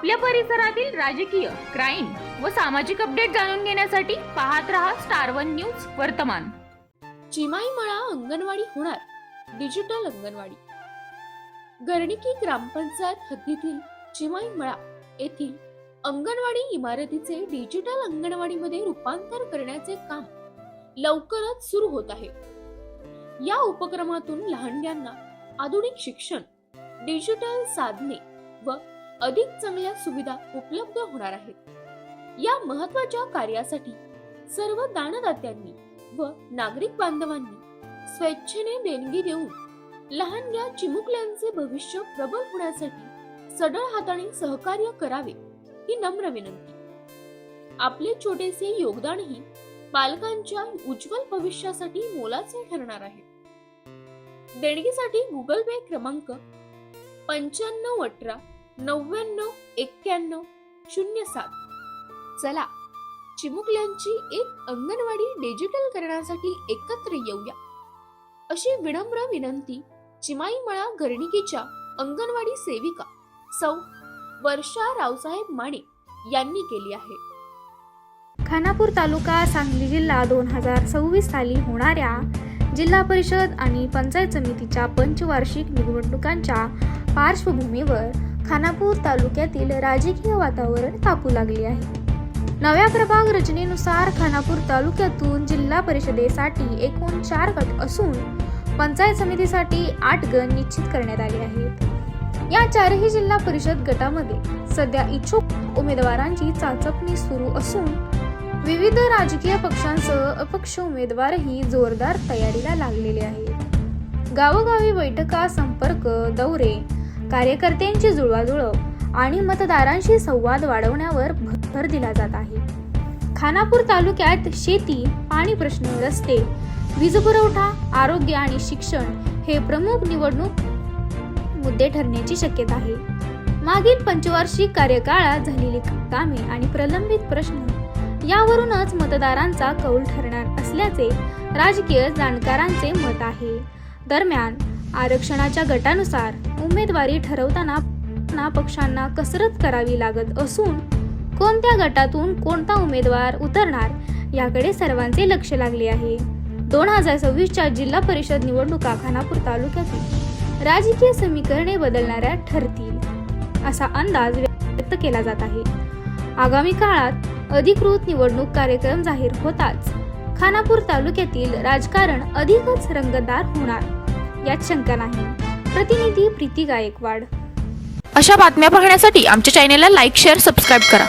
आपल्या परिसरातील राजकीय क्राईम व सामाजिक अपडेट जाणून घेण्यासाठी पाहत रहा स्टार वन न्यूज वर्तमान. चिमाईमळा अंगणवाडी होणार. डिजिटल अंगणवाडी. गर्णिकी ग्रामपंचायत हद्दीतील चिमाईमळा येथील अंगणवाडी इमारतीचे डिजिटल अंगणवाडीमध्ये रूपांतर करण्याचे काम लवकरच सुरू होत आहे. या उपक्रमातून लहानग्यांना आधुनिक शिक्षण डिजिटल साधने व अधिक चांगल्या सुविधा उपलब्ध होणार आहेत. या महत्त्वाच्या कार्यासाठी सर्व दानदात्यांनी व नागरिक बांधवांनी स्वेच्छेने देणगी देऊन लहानग्या चिमुकल्यांचे भविष्य प्रबल होण्यासाठी सडळ हाताने सहकार्य करावे ही नम्र विनंती. आपले छोटेसे योगदानही पालकांच्या उज्ज्वल भविष्यासाठी मोलाचे ठरणार आहे. देणगीसाठी गुगल पे क्रमांक पंच्याण्णव अठरा नव्याण्णव एक्क्याण्णव शून्य सात. चला चिमुकल्यांची एक अंगणवाडी डिजिटल करण्यासाठी एकत्र येऊया. अशी विनम्र विनंती चिमाईमळा घरणिकेच्या अंगणवाडी सेविका सौ वर्षा रावसाहेब माने यांनी केली आहे. खानापूर तालुका सांगली जिल्हा दोन हजार सव्वीस साली होणाऱ्या जिल्हा परिषद आणि पंचायत समितीच्या पंचवार्षिक निवडणुकांच्या पार्श्वभूमीवर खानापूर तालुक्यातील राजकीय वातावरण तापू लागले आहे. नव्या प्रभाग रचनेनुसार खानापूर तालुक्यातून जिल्हा परिषदेसाठी एकूण चार गट असून पंचायत समितीसाठी आठ गण निश्चित करण्यात आले आहेत. या चारही जिल्हा परिषद गटामध्ये सध्या इच्छुक उमेदवारांची चाचपणी सुरू असून विविध राजकीय पक्षांसह अपक्ष उमेदवारही जोरदार तयारीला लागलेले आहेत. गावोगावी बैठका संपर्क दौरे कार्यकर्त्यांची जुळवाजुळव आणि मतदारांशी संवाद वाढवण्यावर भर दिला जात आहे. खानापूर तालुक्यात शेती पाणी प्रश्न रस्ते वीज पुरवठा आरोग्य आणि शिक्षण हे प्रमुख निवडणूक मुद्दे ठरण्याची शक्यता आहे. मागील पंचवार्षिक कार्यकाळात झालेली कामे आणि प्रलंबित प्रश्न यावरूनच मतदारांचा कौल ठरणार असल्याचे राजकीय जाणकारांचे मत आहे. दरम्यान आरक्षणाच्या गटानुसार उमेदवारी ठरवताना ना पक्षांना कसरत करावी लागत असून कोणत्या गटातून कोणता उमेदवार उतरणार याकडे सर्वांचे लक्ष लागले आहे. दोन हजार सव्वीसच्या जिल्हा परिषद निवडणुका खानापूर तालुक्यातील राजकीय समीकरणे बदलणाऱ्या ठरतील असा अंदाज व्यक्त केला जात आहे. आगामी काळात अधिकृत निवडणूक कार्यक्रम जाहीर होताच खानापूर तालुक्यातील राजकारण अधिकच रंगतदार होणार. यात शंका नाही. प्रतिनिधी प्रीती गायकवाड. अशा बातम्या पाहण्यासाठी आमच्या चॅनेलला लाईक शेअर सबस्क्राईब करा.